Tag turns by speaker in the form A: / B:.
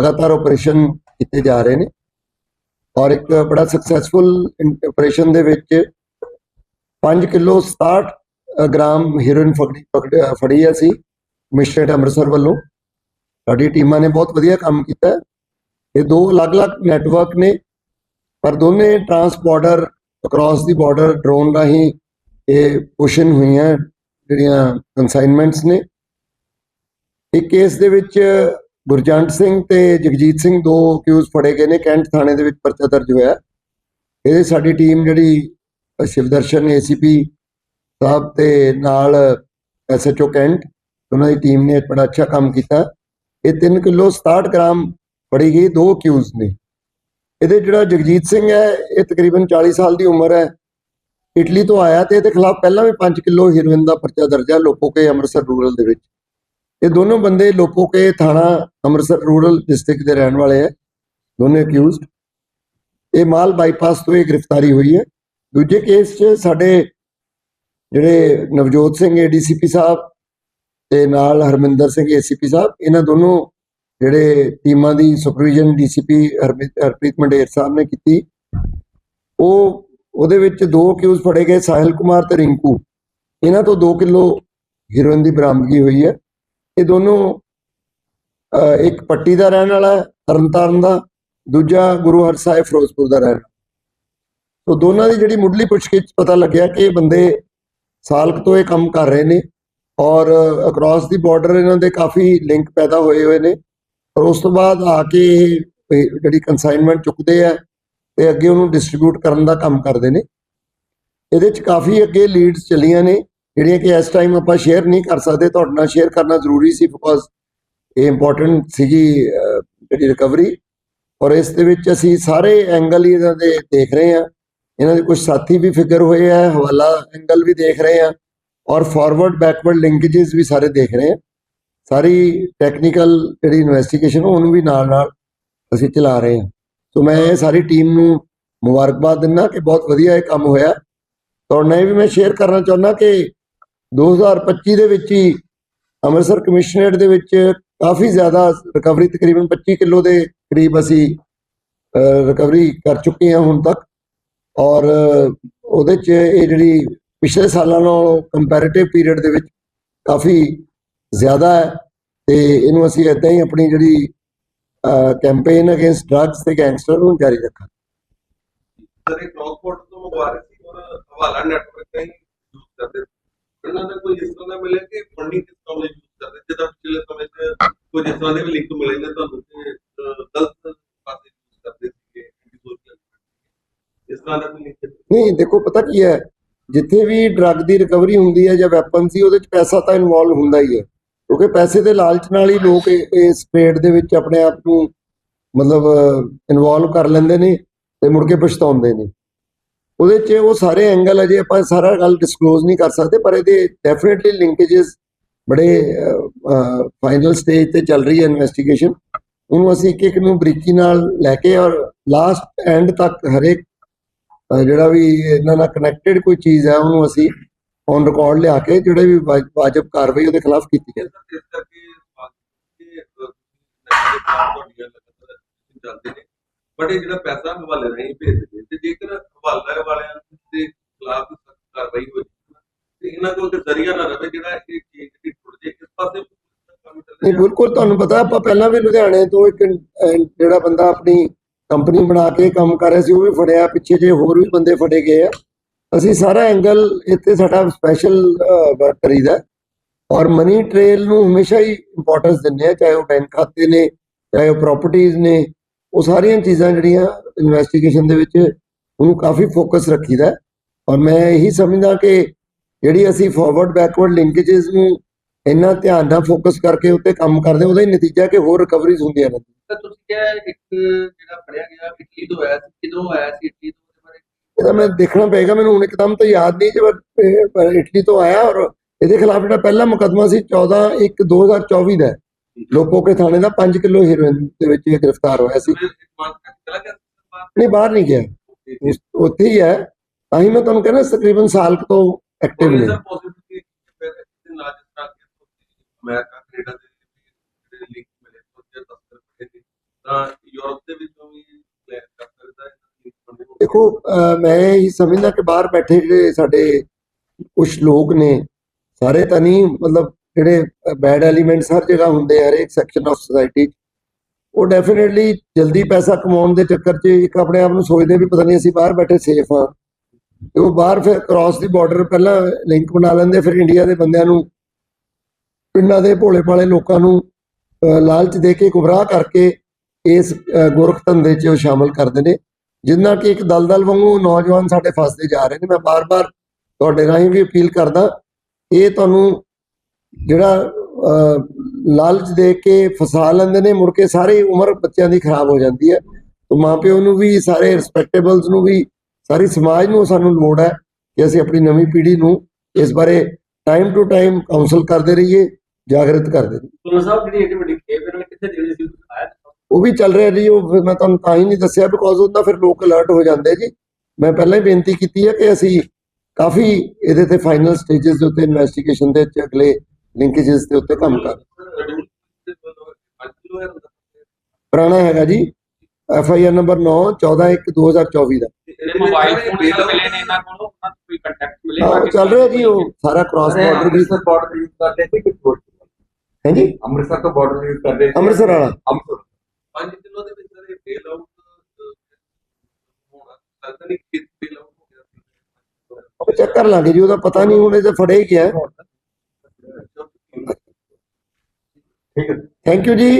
A: ਲਗਾਤਾਰ ਆਪਰੇਸ਼ਨ ਕੀਤੇ ਜਾ ਰਹੇ ਨੇ ਔਰ ਇੱਕ ਬੜਾ ਸਕਸੈਸਫੁਲ ਆਪਰੇਸ਼ਨ ਦੇ ਵਿੱਚ 5 ਕਿਲੋ 67 ਗ੍ਰਾਮ ਹੀਰੋਇਨ ਫੜੀ ਪਕੜ- ਫੜੀ ਹੈ ਸੀ ਮਿਸਟਰ ਅੰਮ੍ਰਿਤਸਰ ਵੱਲੋਂ। ਸਾਡੀ ਟੀਮਾਂ ਨੇ ਬਹੁਤ ਵਧੀਆ ਕੰਮ ਕੀਤਾ। ਇਹ ਦੋ ਅਲੱਗ-ਅਲੱਗ ਨੈਟਵਰਕ ਨੇ, ਪਰ ਦੋਨੇ ਟਰਾਂਸ ਟਰਾਂਸਪੋਰਟਰ ਅਕ੍ਰੋਸ ਦੀ ਬਾਰਡਰ ਡਰੋਨ ਰਾਹੀਂ ਇਹ ਪੁਸ਼ਨ ਹੋਈਆਂ ਜਿਹੜੀਆਂ ਕਨਸਾਈਨਮੈਂਟਸ ਨੇ। ਇੱਕ ਕੇਸ ਦੇ ਵਿੱਚ ਗੁਰਜੰਟ ਸਿੰਘ ਤੇ ਜਗਜੀਤ ਸਿੰਘ ਦੋ ਅਕਿਊਜ਼ ਫੜੇ ਗਏ ਨੇ ਕੈਂਟ ਥਾਣੇ ਦੇ ਵਿੱਚ ਪਰਚਾ ਦਰਜ ਹੋਇਆ। ਇਹਦੇ ਸਾਡੀ ਟੀਮ ਜਿਹੜੀ ਅ, ਸ਼ਿਵਦਰਸ਼ਨ ਏਸੀਪੀ ਸਾਹਿਬ ਤੇ ਨਾਲ ਐਸਐਚਓ ਕੈਂਟ ਉਹਨਾਂ ਦੀ ਟੀਮ ਨੇ ਬੜਾ ਅੱਛਾ ਕੰਮ ਕੀਤਾ। ਇਹ 3 ਕਿਲੋ 67 ਗ੍ਰਾਮ ਫੜੀ ਗਈ ਦੋ ਅਕਿਊਜ਼ ਨੇ। ਇਹਦੇ ਜਿਹੜਾ ਜਗਜੀਤ ਸਿੰਘ ਹੈ ਇਹ ਤਕਰੀਬਨ 40 ਸਾਲ ਦੀ ਉਮਰ ਹੈ। ਇਟਲੀ ਤੋਂ ਆਇਆ ਤੇ ਇਹਦੇ ਖਿਲਾਫ ਪਹਿਲਾਂ ਵੀ 5 ਕਿਲੋ ਹੀਰੋਇਨ ਦਾ ਪਰਚਾ ਦਰਜ ਹੈ ਲੋਪੋਕੇ ਅੰਮ੍ਰਿਤਸਰ ਰੂਰਲ ਦੇ ਵਿੱਚ। ਇਹ ਦੋਨੋਂ ਬੰਦੇ ਲੋਪੋਕੇ ਥਾਣਾ ਅੰਮ੍ਰਿਤਸਰ ਰੂਰਲ ਡਿਸਟ੍ਰਿਕਟ ਦੇ ਰਹਿਣ ਵਾਲੇ ਹੈ। ਦੋਨੇ ਅਕਿਊਜ਼ਡ ਇਹ ਮਾਲ ਬਾਈਪਾਸ ਤੋਂ ਇਹ ਗ੍ਰਿਫਤਾਰੀ ਹੋਈ ਹੈ। ਦੂਜੇ ਕੇਸ 'ਚ ਸਾਡੇ ਜਿਹੜੇ ਨਵਜੋਤ ਸਿੰਘ ਏਡੀਸੀਪੀ ਸਾਹਿਬ ਤੇ ਨਾਲ ਹਰਮਿੰਦਰ ਸਿੰਘ ਏਸੀਪੀ ਸਾਹਿਬ, ਇਹਨਾਂ ਦੋਨੋਂ ਜਿਹੜੇ ਟੀਮਾਂ ਦੀ ਸੁਪਰਵੀਜ਼ਨ ਡੀਸੀਪੀ ਹਰਪ੍ਰੀਤ ਮੰਡੇਰ ਸਾਹਿਬ ਨੇ ਕੀਤੀ। ਉਹ, ਉਹਦੇ ਵਿੱਚ ਦੋ ਅਕਿਊਜ਼ ਫੜੇ ਗਏ, ਸਾਹਿਲ ਕੁਮਾਰ ਤੇ ਰਿੰਕੂ। ਇਹਨਾਂ ਤੋਂ 2 ਕਿਲੋ ਹੀਰੋਇਨ ਦੀ ਬਰਾਮਦਗੀ ਹੋਈ ਹੈ। ਇਹ ਦੋਨੋਂ ਇੱਕ ਪੱਟੀ ਦਾ ਰਹਿਣ ਵਾਲਾ ਹੈ, ਤਰਨਤਾਰਨ ਦਾ ਦੂਜਾ ਗੁਰੂ ਹਰ ਸਾਹਿਬ ਫਿਰੋਜ਼ਪੁਰ ਦਾ ਰਹਿਣ ਤੋ ਦੋਨਾਂ ਦੀ ਜਿਹੜੀ ਮੁੱਢਲੀ ਪੁੱਛਗਿੱਛ ਪਤਾ ਲੱਗਿਆ ਕਿ ਇਹ ਬੰਦੇ ਸਾਲਕ ਤੋਂ ਇਹ ਕੰਮ ਕਰ ਰਹੇ ਨੇ ਔਰ ਅਕ੍ਰੋਸ ਦੀ ਬਾਰਡਰ ਇਹਨਾਂ ਦੇ ਕਾਫੀ ਲਿੰਕ ਪੈਦਾ ਹੋਏ ਹੋਏ ਨੇ। ਔਰ ਉਸ ਤੋਂ ਬਾਅਦ ਆ ਕੇ ਇਹ ਜਿਹੜੀ ਕਨਸਾਈਨਮੈਂਟ ਚੁੱਕਦੇ ਆ ਤੇ ਅੱਗੇ ਉਹਨੂੰ ਡਿਸਟ੍ਰੀਬਿਊਟ ਕਰਨ ਦਾ ਕੰਮ ਕਰਦੇ ਨੇ। ਇਹਦੇ ਚ ਕਾਫੀ ਅੱਗੇ ਲੀਡਸ ਚੱਲੀਆਂ ਨੇ। ਜਿਹੜੀਆਂ ਕਿ ਇਸ ਟਾਈਮ ਆਪਾਂ ਸ਼ੇਅਰ ਨਹੀਂ ਕਰ ਸਕਦੇ, ਤੁਹਾਡੇ ਨਾਲ ਸ਼ੇਅਰ ਕਰਨਾ ਜ਼ਰੂਰੀ ਸੀ ਬਿਕੋਜ਼ ਇਹ ਇੰਪੋਰਟੈਂਟ ਸੀਗੀ ਜਿਹੜੀ ਰਿਕਵਰੀ ਔਰ ਇਸ ਦੇ ਵਿੱਚ ਅਸੀਂ ਸਾਰੇ ਐਂਗਲ ਇਹਨਾਂ ਦੇ ਦੇਖ ਰਹੇ ਹਾਂ। ਇਹਨਾਂ ਦੇ ਕੁਝ ਸਾਥੀ ਵੀ ਫਿਕਰ ਹੋਏ ਆ, ਹਵਾਲਾ ਐਂਗਲ ਵੀ ਦੇਖ ਰਹੇ ਹਾਂ ਔਰ ਫਾਰਵਰਡ ਬੈਕਵਰਡ ਲਿੰਕੇजेस ਵੀ ਸਾਰੇ ਦੇਖ ਰਹੇ ਹਾਂ। ਸਾਰੀ ਟੈਕਨੀਕਲ ਜਿਹੜੀ ਇਨਵੈਸਟੀਗੇਸ਼ਨ ਉਹਨੂੰ ਵੀ ਨਾਲ ਨਾਲ ਅਸੀਂ ਚਲਾ ਰਹੇ ਹਾਂ। ਸੋ ਮੈਂ ਇਹ ਸਾਰੀ ਟੀਮ ਨੂੰ ਮੁਬਾਰਕਬਾਦ ਦਿੰਦਾ ਕਿ ਬਹੁਤ ਵਧੀਆ ਇਹ ਕੰਮ ਹੋਇਆ। ਤੁਹਾਡੇ ਨਾਲ ਇਹ ਵੀ ਮੈਂ ਸ਼ੇਅਰ ਕਰਨਾ ਚਾਹੁੰਦਾ ਕਿ 2025 ਦੇ ਵਿੱਚ ਹੀ ਅੰਮ੍ਰਿਤਸਰ ਕਮਿਸ਼ਨਰੇਟ ਦੇ ਵਿੱਚ ਕਾਫੀ ਜ਼ਿਆਦਾ ਰਿਕਵਰੀ ਤਕਰੀਬਨ 25 ਕਿਲੋ ਦੇ ਕਰੀਬ ਅਸੀਂ ਰਿਕਵਰੀ ਕਰ ਚੁੱਕੇ ਹਾਂ ਹੁਣ ਤੱਕ। ਔਰ ਉਹਦੇ ਚ ਇਹ ਜਿਹੜੀ ਪਿਛਲੇ ਸਾਲਾਂ ਨਾਲੋਂ ਕੰਪੈਰੀਟਿਵ ਪੀਰੀਅਡ ਦੇ ਵਿੱਚ ਕਾਫੀ ਜ਼ਿਆਦਾ ਹੈ ਤੇ ਇਹਨੂੰ ਅਸੀਂ ਇਦਾਂ ਹੀ ਆਪਣੀ ਜਿਹੜੀ ਕੈਂਪੇਨ ਅਗੇਂਸਟ ਡਰੱਗਸ ਤੇ ਗੈਂਗਸਟਰ ਨੂੰ ਜਾਰੀ ਰੱਖਾਂਗੇ।
B: ਸਰ, ਇਹ ਤੋਂ ਮੰਗਵਾ ਸੀ ਔਰ ਹਵਾਲਾ ਨੈਟਵਰਕ ਦਾ ਯੂਜ਼ ਕਰਦੇ ਇਹਨਾਂ ਦਾ ਕੋਈ ਇਸ ਤਰ੍ਹਾਂ ਦਾ ਮਿਲਿਆ ਕਿ ਫੰਡਿੰਗ ਕਿਸ ਤਰ੍ਹਾਂ ਦੀ ਯੂਜ਼ ਕਰਦੇ ਜਿੱਦਾਂ ਪਿਛਲੇ ਸਮੇਂ 'ਚ ਕੋਈ ਇਸ ਤਰ੍ਹਾਂ ਦੇ ਵੀ ਲਿੰਕ ਮਿਲੇ ਨੇ ਤੁਹਾਨੂੰ ਕਿ ਗਲਤ ਪਾਸੇ ਯੂਜ਼ ਕਰਦੇ ਸੀਗੇ ਇਸ ਤਰ੍ਹਾਂ ਦਾ ਕੋਈ ਲਿੰਕ
A: ਨਹੀਂ, ਦੇਖੋ, ਪਤਾ ਕੀ ਹੈ? ਜਿੱਥੇ ਵੀ ਡਰੱਗ ਦੀ ਰਿਕਵਰੀ ਹੁੰਦੀ ਹੈ ਜਾਂ ਵੈਪਨ ਸੀ, ਉਹਦੇ ਚ ਪੈਸਾ ਤਾਂ ਇਨਵੋਲਵ ਹੁੰਦਾ ਹੀ ਹੈ। ਕਿਉਂਕਿ ਪੈਸੇ ਦੇ ਲਾਲਚ ਨਾਲ ਹੀ ਲੋਕ ਇਸ ਟ੍ਰੇਡ ਦੇ ਵਿੱਚ ਆਪਣੇ ਆਪ ਨੂੰ ਮਤਲਬ ਇਨਵੋਲਵ ਕਰ ਲੈਂਦੇ ਨੇ ਤੇ ਮੁੜ ਕੇ ਪਛਤਾਉਂਦੇ ਨੇ। ਉਹਦੇ 'ਚ ਉਹ ਸਾਰੇ ਐਂਗਲ ਅਜੇ ਆਪਾਂ ਸਾਰਾ ਗੱਲ ਡਿਸਕਲੋਜ਼ ਨਹੀਂ ਕਰ ਸਕਦੇ ਪਰ ਇਹਦੇ ਡੈਫੀਨਿਟਲੀ ਲਿੰਕੇजेस ਬੜੇ ਫਾਈਨਲ ਸਟੇਜ ਤੇ ਚੱਲ ਰਹੀ ਹੈ ਇਨਵੈਸਟੀਗੇਸ਼ਨ ਉਹਨੂੰ ਅਸੀਂ ਇੱਕ ਇੱਕ ਨੂੰ ਬਰੀਕੀ ਨਾਲ ਲੈ ਕੇ ਔਰ ਲਾਸਟ ਐਂਡ ਤੱਕ ਹਰੇਕ ਅਹ ਜਿਹੜਾ ਵੀ ਇਹਨਾਂ ਨਾਲ ਕਨੈਕਟਡ ਕੋਈ ਚੀਜ਼ ਹੈ ਉਹਨੂੰ ਅਸੀਂ ਔਨ ਰਿਕਾਰਡ ਲਿਆ ਕੇ ਜਿਹੜੇ ਵੀ ਵਾ- ਵਾਜਬ ਕਾਰਵਾਈ ਉਹਦੇ ਖਿਲਾਫ ਕੀਤੀ ਜਾਏ
B: ਇਸ ਕਰਕੇ ਕਿ ਅਹ, ਨਸ਼ੇ ਦੇ ਖਿਲਾਫ਼ ਤੁਹਾਡੀਆਂ ਲਗਾਤਾਰ ਚੱਲਦੇ ਨੇ ਬਟ ਇਹ ਜਿਹੜਾ ਪੈਸਾ ਹਵਾਲੇ ਰਾਹੀਂ ਭੇਜਦੇ ਤੇ ਜੇਕਰ ਹਵਾਲੇ ਵਾਲਿਆਂ ਦੇ ਖਿਲਾਫ ਸਖਤ ਕਾਰਵਾਈ ਹੋ ਤੇ ਇਹਨਾਂ ਕੋਲ ਤੇ ਜ਼ਰੀਆ ਨਾ ਰਵੇ ਜਿਹੜਾ ਇਹ ਚੀਜ਼ ਜਿਹੜੀ ਟੁੱਟ ਜੇ ਕਿਸ ਪਾਸੇ
A: ਨਹੀਂ, ਬਿਲਕੁਲ ਤੁਹਾਨੂੰ ਪਤਾ, ਆਪਾਂ ਪਹਿਲਾਂ ਵੀ ਲੁਧਿਆਣੇ ਤੋਂ ਇੱਕ ਜਿਹੜਾ ਬੰਦਾ ਆਪਣੀ ਕੰਪਨੀ ਬਣਾ ਕੇ ਕੰਮ ਕਰ ਰਿਹਾ ਸੀ, ਉਹ ਵੀ ਫੜਿਆ, ਪਿੱਛੇ ਜੇ ਹੋਰ ਵੀ ਬੰਦੇ ਫੜੇ ਗਏ ਆ। ਅਸੀਂ ਸਾਰਾ ਐਂਗਲ ਇੱਥੇ ਸਾਡਾ ਸਪੈਸ਼ਲ ਵਰਕ ਕਰੀਦਾ ਔਰ ਮਨੀ ਟ੍ਰੇਲ ਨੂੰ ਹਮੇਸ਼ਾ ਹੀ ਇੰਪੋਰਟੈਂਸ ਦਿੰਦੇ ਆ, ਚਾਹੇ ਉਹ ਬੈਂਕ ਖਾਤੇ ਨੇ, ਚਾਹੇ ਉਹ ਪ੍ਰਾਪਰਟੀਆਂ ਨੇ, ਉਹ ਸਾਰੀਆਂ ਚੀਜ਼ਾਂ ਜਿਹੜੀਆਂ ਇਨਵੈਸਟੀਗੇਸ਼ਨ ਦੇ ਵਿੱਚ ਉਹਨੂੰ ਕਾਫੀ ਫੋਕਸ ਰੱਖੀਦਾ। ਔਰ ਮੈਂ ਇਹੀ ਸਮਝਦਾ ਕਿ ਜਿਹੜੀ ਅਸੀਂ ਫਾਰਵਰਡ ਬੈਕਵਰਡ ਲਿੰਕੇजेस ਨੂੰ ਇੰਨਾ ਧਿਆਨ ਨਾਲ ਫੋਕਸ ਕਰਕੇ ਉੱਤੇ ਕੰਮ ਕਰਦੇ ਉਹਦਾ ਹੀ ਨਤੀਜਾ ਕਿ ਹੋਰ ਰਿਕਵਰੀਜ਼ ਹੁੰਦੀਆਂ ਨੇ
C: ਤਾਂ ਤੁਸੀਂ ਕਿਹਾ ਇੱਕ ਜਿਹੜਾ ਫੜਿਆ ਗਿਆ ਇਟਲੀ ਤੋਂ ਆਇਆ ਸੀ ਕਿਦੋਂ ਆਇਆ ਸੀ ਇਟਲੀ ਤੋਂ
A: ਇਹਦਾ ਮੈਂ ਦੇਖਣਾ ਪਏਗਾ ਮੈਨੂੰ ਹੁਣ ਇੱਕਦਮ ਤਾਂ ਯਾਦ ਨਹੀਂ ਜੇ ਪਰ ਇਹ- ਪਰ ਇਟਲੀ ਤੋਂ ਆਇਆ ਔਰ ਇਹਦੇ ਖਿਲਾਫ ਜਿਹੜਾ ਪਹਿਲਾ ਮੁਕੱਦਮਾ ਸੀ 14 1 2024 ਦਾ ਹੈ। ਲੋਪੋਕੇ ਥਾਣੇ ਦਾ 5 ਕਿਲੋ ਹੈਰੋਇਨ ਦੇ ਵਿੱਚ ਇਹ ਗ੍ਰਿਫਤਾਰ ਹੋਇਆ ਸੀ? ਨਹੀਂ ਬਾਹਰ ਨਹੀਂ ਗਿਆ। ਉੱਥੇ ਹੀ ਹੈ। ਤਾਂ ਹੀ ਮੈਂ ਤੁਹਾਨੂੰ ਕਹਿੰਦਾ ਤਕਰੀਬਨ ਸਾਲ ਤੋਂ ਐਕਟਿਵ ਨੇ। ਦੇਖੋ ਮੈਂ ਇਹ ਸਮਝਦਾ ਕਿ ਬਾਹਰ ਬੈਠੇ ਜਿਹੜੇ ਸਾਡੇ ਕੁਝ ਲੋਕ ਨੇ ਸਾਰੇ ਤਾਂ ਨਹੀਂ ਮਤਲਬ ਜਿਹੜੇ ਬੈਡ ਐਲੀਮੈਂਟਸ ਹਰ ਜਗ੍ਹਾ ਹੁੰਦੇ ਆ ਹਰੇਕ ਸੈਕਸ਼ਨ ਆਫ ਸੋਸਾਇਟੀ ਉਹ ਡੈਫੀਨਿਟਲੀ ਜਲਦੀ ਪੈਸਾ ਕਮਾਉਣ ਦੇ ਚੱਕਰ 'ਚ ਇੱਕ ਆਪਣੇ ਆਪ ਨੂੰ ਸੋਚਦੇ ਵੀ ਪਤਾ ਨਹੀਂ ਅਸੀਂ ਬਾਹਰ ਬੈਠੇ ਸੇਫ ਆ ਤੇ ਉਹ ਬਾਹਰ ਫਿਰ ਕ੍ਰਾਸ ਦੀ ਬਾਰਡਰ ਪਹਿਲਾਂ ਲਿੰਕ ਬਣਾ ਲੈਂਦੇ, ਫਿਰ ਇੰਡੀਆ ਦੇ ਬੰਦਿਆਂ ਨੂੰ, ਪਿੰਡਾਂ ਦੇ ਭੋਲੇ ਭਾਲੇ ਲੋਕਾਂ ਨੂੰ ਲਾਲਚ ਦੇ ਕੇ, ਗੁੰਮਰਾਹ ਕਰਕੇ ਇਸ, ਅਹ, ਗੋਰਖ ਧੰਦੇ 'ਚ ਉਹ ਸ਼ਾਮਲ ਕਰਦੇ ਨੇ। ਜਿੰਨਾ ਕਿ ਇੱਕ ਦਲਦਲ ਵਾਂਗੂ ਨੌਜਵਾਨ ਸਾਡੇ ਫਸਦੇ ਜਾ ਰਹੇ ਨੇ, ਮੈਂ ਬਾਰ-ਬਾਰ ਤੁਹਾਡੇ ਰਾਹੀਂ ਵੀ ਅਪੀਲ ਕਰਦਾ, ਇਹ ਤੁਹਾਨੂੰ ਜਿਹੜਾ ਲਾਲਚ ਦੇ ਕੇ ਫਸਾ ਲੈਂਦੇ ਨੇ ਮੁੜ ਕੇ ਸਾਰੀ ਉਮਰ ਬੱਚਿਆਂ ਦੀ ਖਰਾਬ ਹੋ ਜਾਂਦੀ ਹੈ। ਤੇ ਮਾਪਿਓ ਨੂੰ ਵੀ ਸਾਰੇ ਰਿਸਪੈਕਟੇਬਲਸ ਨੂੰ ਵੀ ਸਾਰੀ ਸਮਾਜ ਨੂੰ ਸਾਨੂੰ ਲੋੜ ਹੈ ਕਿ ਅਸੀਂ ਆਪਣੀ ਨਵੀਂ ਪੀੜ੍ਹੀ ਨੂੰ ਇਸ ਬਾਰੇ ਟਾਈਮ ਟੂ ਟਾਈਮ ਕਾਉਂਸਲ ਕਰਦੇ ਰਹੀਏ ਜਾਗਰਿਤ ਕਰਦੇ ਰਹੀਏ।
C: ਤੁਲਨ ਸਾਹਿਬ ਜਿਹੜੀ ਏਡੀ ਵੱਡੀ ਖੇਪ ਇਹਨਾਂ ਨੇ ਕਿੱਥੇ ਦੇਣੀ ਸੀ ਆਇਆ
A: ਉਹ ਵੀ ਚੱਲ ਰਿਹਾ ਜੀ ਉਹ ਫਿਰ ਮੈਂ ਤੁਹਾਨੂੰ ਤਾਂ ਹੀ ਨਹੀਂ ਦੱਸਿਆ ਬਿਕੋਜ਼ ਉਹਦਾ ਫਿਰ ਲੋਕ ਅਲਰਟ ਹੋ ਜਾਂਦੇ ਜੀ। ਮੈਂ ਪਹਿਲਾਂ ਹੀ ਬੇਨਤੀ ਕੀਤੀ ਹੈ ਕਿ ਅਸੀਂ ਕਾਫੀ ਇਹਦੇ ਤੇ ਫਾਈਨਲ ਸਟੇजेस ਦੇ ਉੱਤੇ ਇਨਵੈਸਟੀਗੇਸ਼ਨ ਦੇ ਅਗਲੇ ਲਿੰਕੇजेस ਦੇ ਉੱਤੇ ਕੰਮ ਕਰ। ਪੁਰਾਣਾ ਹੈਗਾ ਜੀ ਐਫ ਆਈ ਆਰ ਨੰਬਰ 9 14 1 2024 ਦਾ।
C: ਮੋਬਾਈਲ ਫੋਨ ਜਿਹੜੇ ਮਿਲੇ ਨੇ ਇਹਨਾਂ ਕੋਲੋਂ ਉਹਨਾਂ ਤੋਂ ਕੋਈ ਕੰਟੈਕਟ ਮਿਲੇ
A: ਚੱਲ ਰਿਹਾ ਜੀ ਉਹ ਸਾਰਾ ਕ੍ਰਾਸ ਬਾਰਡਰ ਵੀ।
D: ਅੰਮ੍ਰਿਤਸਰ ਬਾਰਡਰ ਯੂਜ਼ ਕਰਦੇ ਸੀ ਕੁਝ ਹੋਰ।
A: ਹੈ ਜੀ
D: ਅੰਮ੍ਰਿਤਸਰ ਤੋਂ ਬਾਰਡਰ ਯੂਜ਼ ਕਰਦੇ ਸੀ
A: ਅੰਮ੍ਰਿਤਸਰ ਵਾਲਾ।
D: ਅੰਮ੍ਰਿਤਸਰ।
B: 5 ਕਿਲੋ ਦੇ ਵਿੱਚ ਸਰ ਇਹ ਬੇਲ ਆਊਟ ਹੋਣਾ। ਲੱਗਦਾ ਨਹੀਂ ਕਿ ਬੇਲ ਆਊਟ ਹੋ ਗਿਆ।
A: ਚੈੱਕ ਕਰ ਲਾਂਗੇ ਜੀ ਉਹਦਾ ਪਤਾ ਨਹੀਂ ਹੁਣ ਇਹ ਤਾਂ ਫੜੇ ਹੀ ਗਿਆ ਥੈਂਕ ਯੂ ਜੀ